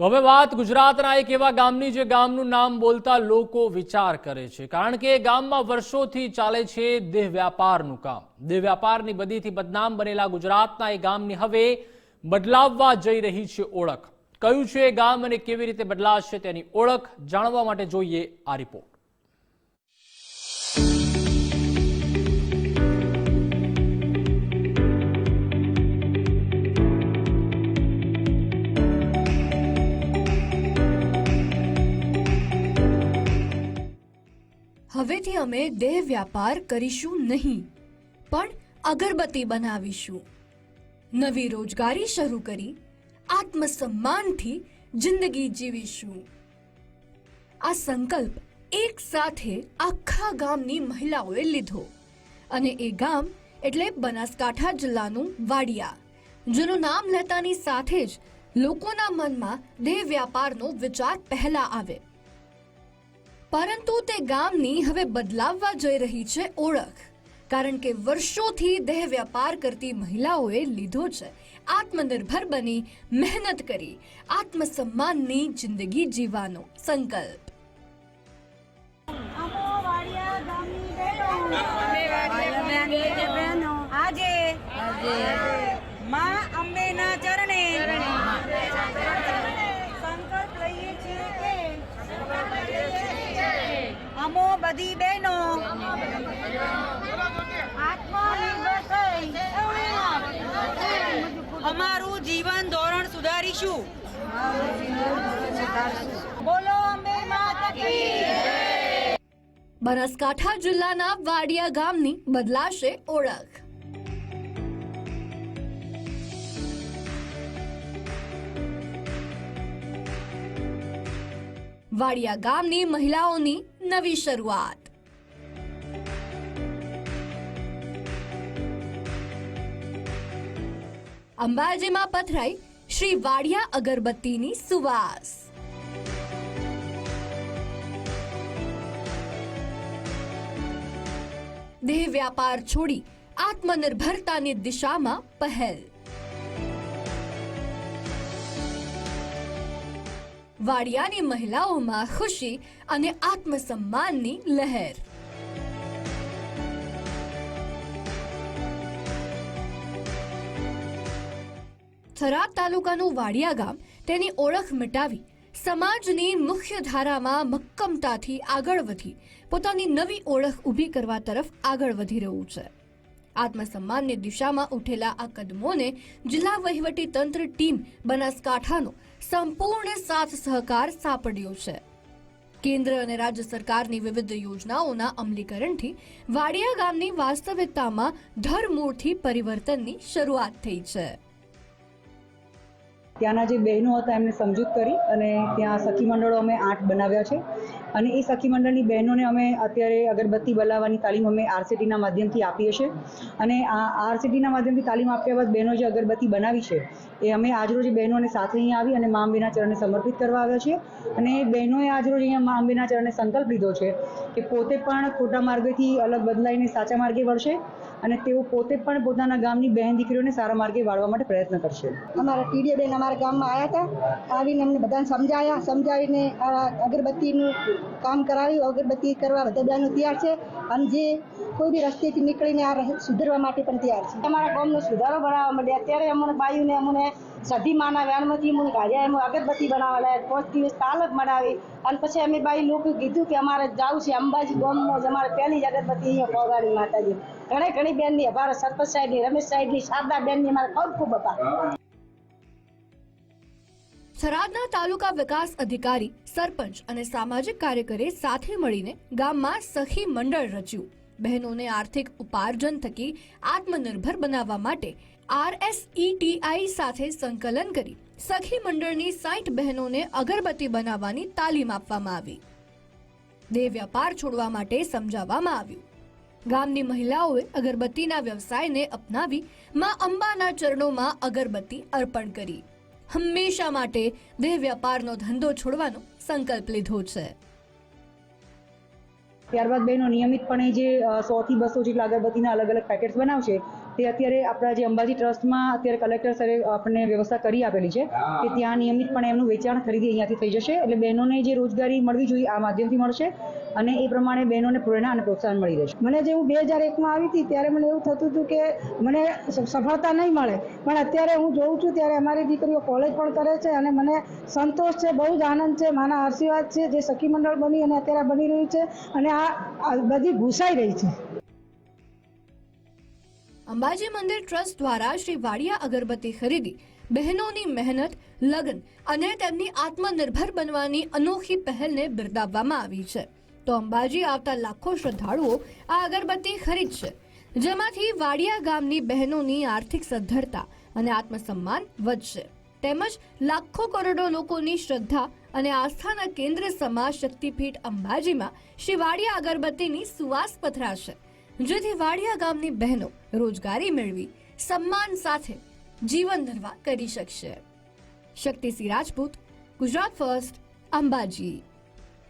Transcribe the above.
તો હવે વાત ગુજરાતના એક એવા ગામની જે ગામનું નામ બોલતા લોકો વિચાર કરે છે. કારણ કે એ ગામમાં વર્ષોથી ચાલે છે દેહ વ્યાપારનું કામ. દેહ વ્યાપારની બદીથી બદનામ બનેલા ગુજરાતના એ ગામની હવે બદલાવવા જઈ રહી છે ઓળખ. કયું છે એ ગામ અને કેવી રીતે બદલાશે તેની ઓળખ જાણવા માટે જોઈએ આ રિપોર્ટ. હવેથી અમે દેહ વ્યાપાર કરીશું નહીં, પણ અગરબત્તી બનાવીશું. નવી રોજગારી શરૂ કરી, આત્મસન્માનથી જિંદગી જીવીશું. આ સંકલ્પ એક સાથે આખા ગામની મહિલાઓએ લીધો. અને એ ગામ એટલે બનાસકાંઠા જિલ્લાનું વાડિયા, જેનું નામ લેતાની સાથે જ લોકોના મનમાં દેહ વ્યાપારનો વિચાર પહેલા આવે. પરંતુ તે ગામની હવે બદલાવવા જઈ રહી છે ઓળખ. કારણ કે વર્ષોથી દેહ વ્યાપાર કરતી મહિલાઓએ લીધો છે. આત્મનિર્ભર બની મહેનત કરી, આત્મસન્માનની જિંદગી જીવવાનો સંકલ્પ. બધી બહેનો અમારું જીવન ધોરણ સુધારીશું. બોલો અંબે બનાસકાંઠા જિલ્લાના વાડિયા ગામની બદલાશે ઓળખ. વાડિયા ગામની મહિલાઓની નવી શરૂઆત અંબાજીમાં પથરાઈ શ્રી વાડિયા અગરબત્તીની સુવાસ દેહ વ્યાપાર છોડી આત્મનિર્ભરતાની દિશામાં પહેલ વાડિયાની મહિલાઓમાં ખુશી અને આત્મસન્માનની લહેર. થરાદ તાલુકાનું વાડિયા ગામ તેની ઓળખ મિટાવી સમાજની મુખ્ય ધારામાં મક્કમતાથી આગળ વધી, પોતાની નવી ઓળખ ઊભી કરવા તરફ આગળ વધી રહ્યું છે. આત્મસન્માનની દિશામાં ઉઠેલા આ કદમોને જિલ્લા વહીવટી તંત્ર ટીમ બનાસકાંઠાનો સંપૂર્ણ સાથ સહકાર સાંપડ્યો છે. કેન્દ્ર અને રાજ્ય સરકારની વિવિધ યોજનાઓના અમલીકરણથી વાડિયા ગામની વાસ્તવિકતામાં ધરમૂળથી પરિવર્તનની શરૂઆત થઈ છે. ત્યાંના જે બહેનો હતા, એમને સમજૂત કરી અને ત્યાં સખી મંડળો અમે આઠ બનાવ્યા છે. અને એ સખી મંડળની બહેનોને અમે અત્યારે અગરબત્તી બલાવવાની તાલીમ અમે આરસીટીના માધ્યમથી આપીએ છીએ. અને આ આરસીટીના માધ્યમથી તાલીમ આપ્યા બાદ બહેનો જે અગરબત્તી બનાવી છે, એ અમે આજરોજ બહેનોને સાથે અહીંયા આવી અને મા અંબેના ચરણને સમર્પિત કરવા આવ્યા છીએ. અને બહેનોએ આજરોજ અહીંયા મા અંબેના ચરણે સંકલ્પ લીધો છે કે પોતે પણ ખોટા માર્ગેથી અલગ બદલાઈને સાચા માર્ગે વળશે અને તેઓ પોતે પણ પોતાના ગામની બહેન દીકરીઓને સારા માર્ગે વાળવા માટે પ્રયત્ન કરશે. અમારા ટીડીએ બેન અમારા ગામમાં આવ્યા હતા. આવીને અમને બધાને સમજાયા. સમજાવીને આ અગરબત્તીનું કામ કરાવ્યું. અગરબત્તી કરવા બધા બહેનો તૈયાર છે. અને જે કોઈ બી રસ્તેથી નીકળીને આ સુધરવા માટે પણ તૈયાર છે. અમારા ગામનો સુધારો બનાવવા માંડ્યા. અત્યારે અમને બાયુને અમને સધી માના વેણમાંથી અમને કાઢ્યા એમ અગરબત્તી બનાવવા લાગ્યા પાંચ દિવસ તાલક બનાવી અને પછી અમે બાઈ લોકો કીધું કે અમારે જવું છે અંબાજી ગામમાં જ અમારે પહેલી જ અગરબત્તી અહીંયા પહોંચાડી માતાજી. ઘણી ઘણી બેનની, અમારા સરપંચ સાહેબની, રમેશ સાહેબની શારદા બેનની અમારે ખૂબ ખૂબ હતા. થરાદના તાલુકા વિકાસ અધિકારી, સરપંચ અને સામાજિક કાર્યકરે સાથે મળીને ગામમાં સખી મંડળ રચ્યું. બહેનોને આર્થિક ઉપાર્જન થકી આત્મનિર્ભર બનાવવા માટે આરએસઈટીઆઈ સાથે સંકલન કરી સખી મંડળની સાઠ બહેનોને અગરબત્તી બનાવવાની તાલીમ આપવામાં આવી. દેહ વ્યાપાર છોડવા માટે સમજાવવામાં આવ્યું. ગામની મહિલાઓએ અગરબત્તીના વ્યવસાયને અપનાવી માં અંબાના ચરણોમાં અગરબત્તી અર્પણ કરી. હંમેશા માટે દેહ વ્યાપારનો ધંધો છોડવાનો સંકલ્પ લીધો છે. ત્યારબાદ બહેનો નિયમિતપણે જે સો થી બસો જેટલા અગરબત્તીના અલગ અલગ પેકેટ્સ બનાવશે તે અત્યારે આપણા જે અંબાજી ટ્રસ્ટમાં અત્યારે કલેક્ટર સરે આપણને વ્યવસ્થા કરી આપેલી છે કે ત્યાં નિયમિતપણે એમનું વેચાણ ખરીદી અહીંયાથી થઈ જશે. એટલે બહેનોને જે રોજગારી મળવી જોઈએ આ માધ્યમથી મળશે અને એ પ્રમાણે બહેનોને પ્રેરણા અને પ્રોત્સાહન મળી રહેશે. મને જે હું બે હજાર એકમાં આવી હતી ત્યારે મને એવું થતું હતું કે મને સફળતા નહીં મળે. પણ અત્યારે હું જોઉં છું ત્યારે અમારી દીકરીઓ કોલેજ પણ કરે છે અને મને સંતોષ છે બહુ જ આનંદ છે માના આશીર્વાદ છે જે સખી મંડળ બની અને અત્યારે બની રહ્યું છે અને આ આ બધી ઘૂસાઈ રહી છે. અંબાજી મંદિર ટ્રસ્ટ દ્વારા શ્રી વાડિયા અગરબત્તી ખરીદી, બહેનોની મહેનત, લગ્ન અને તેમની આત્મનિર્ભર બનવાની અનોખી પહેલને બિરદાવવામાં આવી છે. તો અંબાજી આવતા લાખો શ્રદ્ધાળુઓ આ અગરબત્તી ખરીદશે, જેમાંથી વાડિયા ગામની બહેનોની આર્થિક સદ્ધરતા અને આત્મસન્માન વધશે. તેમજ લાખો કરોડો લોકોની શ્રદ્ધા અને આસ્થાના કેન્દ્ર સમા શક્તિપીઠ અંબાજીમાં શિવાડિયા અગરબત્તીની સુવાસ પથરાશે. જેથી વાડિયા ગામની બહેનો રોજગારી મેળવી સન્માન સાથે જીવન નિર્વાહ કરી શકશે. શક્તિસિંહ રાજપૂત, ગુજરાત ફર્સ્ટ, અંબાજી.